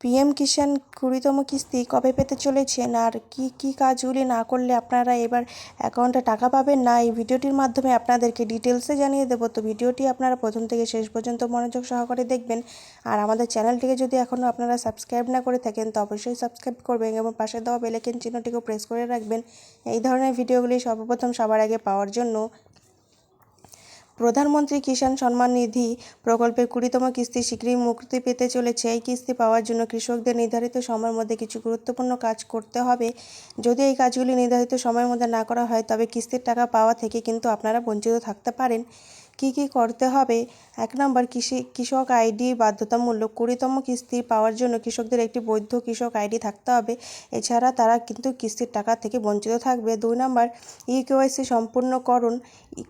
PM কিষাণ কুড়িতম কিস্তি কবে পেতে চলেছেন? আর কি কি কাজগুলি না করলে আপনারা এবার অ্যাকাউন্টে টাকা পাবেন না? এই ভিডিওটির মাধ্যমে আপনাদেরকে ডিটেলসে জানিয়ে দেবো। তো ভিডিওটি আপনারা প্রথম থেকে শেষ পর্যন্ত মনোযোগ সহকারে দেখবেন। আর আমাদের চ্যানেলটিকে যদি এখনও আপনারা সাবস্ক্রাইব না করে থাকেন, তো অবশ্যই সাবস্ক্রাইব করবেন এবং পাশে দেওয়া বেলেকেন চিহ্নটিকেও প্রেস করে রাখবেন। এই ধরনের ভিডিওগুলি সর্বপ্রথম সবার আগে পাওয়ার জন্য প্রধানমন্ত্রী কিষাণ সম্মান নিধি প্রকল্পের কুড়িতম কিস্তি শীঘ্রই মুক্তি পেতে চলেছে। এই কিস্তি পাওয়ার জন্য কৃষকদের নির্ধারিত সময়ের মধ্যে কিছু গুরুত্বপূর্ণ কাজ করতে হবে। যদি এই কাজগুলি নির্ধারিত সময়ের মধ্যে না করা হয়, তবে কিস্তির টাকা পাওয়া থেকে কিন্তু আপনারা বঞ্চিত থাকতে পারেন। কী কী করতে হবে? এক নম্বর, কৃষি, কৃষক আইডি বাধ্যতামূলক। কুড়িতম কিস্তি পাওয়ার জন্য কৃষকদের একটি বৈধ কৃষক আইডি থাকতে হবে। এছাড়া তারা কিন্তু কিস্তির টাকা থেকে বঞ্চিত থাকবে। দুই নম্বর ই কেওয়াইসি সম্পূর্ণকরণ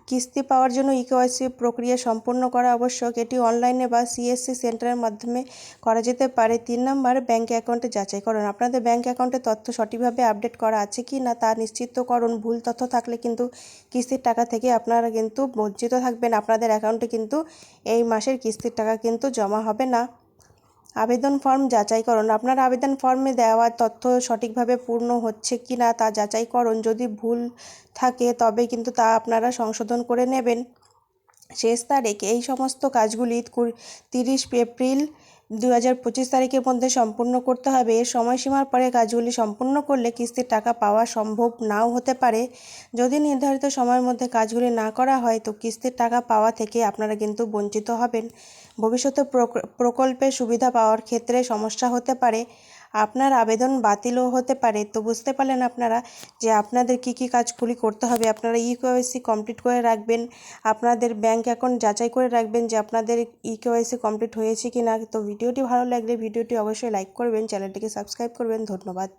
কিস্তি পাওয়ার জন্য ই কেওয়াইসি প্রক্রিয়া সম্পূর্ণ করা আবশ্যক। এটি অনলাইনে বা সিএসসি সেন্টারের মাধ্যমে করা যেতে পারে। তিন নম্বর ব্যাঙ্ক অ্যাকাউন্টে যাচাইকরণ আপনাদের ব্যাঙ্ক অ্যাকাউন্টের তথ্য সঠিকভাবে আপডেট করা আছে কি না তা নিশ্চিত করুন। ভুল তথ্য থাকলে কিন্তু কিস্তির টাকা থেকে আপনারা কিন্তু বঞ্চিত থাকবেন। আপনাদের অ্যাকাউন্টে কিন্তু এই মাসের কিস্তির টাকা কিন্তু জমা হবে না। আবেদন ফর্ম যাচাই যাচাইকরণ আপনার আবেদন ফর্মে দেওয়া তথ্য সঠিকভাবে পূর্ণ হচ্ছে কি না তা করুন। যদি ভুল থাকে, তবে কিন্তু তা আপনারা সংশোধন করে নেবেন। শেষ তারিখ। এই সমস্ত কাজগুলি তিরিশ এপ্রিল দু হাজার পঁচিশ তারিখের মধ্যে সম্পূর্ণ করতে হবে। এর সময়সীমার পরে কাজগুলি সম্পূর্ণ করলে কিস্তির টাকা পাওয়া সম্ভব নাও হতে পারে। যদি নির্ধারিত সময়ের মধ্যে কাজগুলি না করা হয়, তো কিস্তির টাকা পাওয়া থেকে আপনারা কিন্তু বঞ্চিত হবেন। ভবিষ্যতে প্রকল্পের সুবিধা পাওয়ার ক্ষেত্রে সমস্যা হতে পারে। আপনার আবেদন বাতিলও হতে পারে। তো বুঝতে পারলেন আপনারা যে আপনাদের কি কি কাজগুলি করতে হবে। আপনারা ই কেওয়াইসি কমপ্লিট করে রাখবেন। আপনাদের ব্যাংক অ্যাকাউন্ট যাচাই করে রাখবেন যে আপনাদের ই কেওয়াইসি কমপ্লিট হয়েছে কি না তো ভিডিওটি ভালো লাগলে ভিডিওটি অবশ্যই লাইক করবেন চ্যানেলটিকে সাবস্ক্রাইব করবেন। ধন্যবাদ।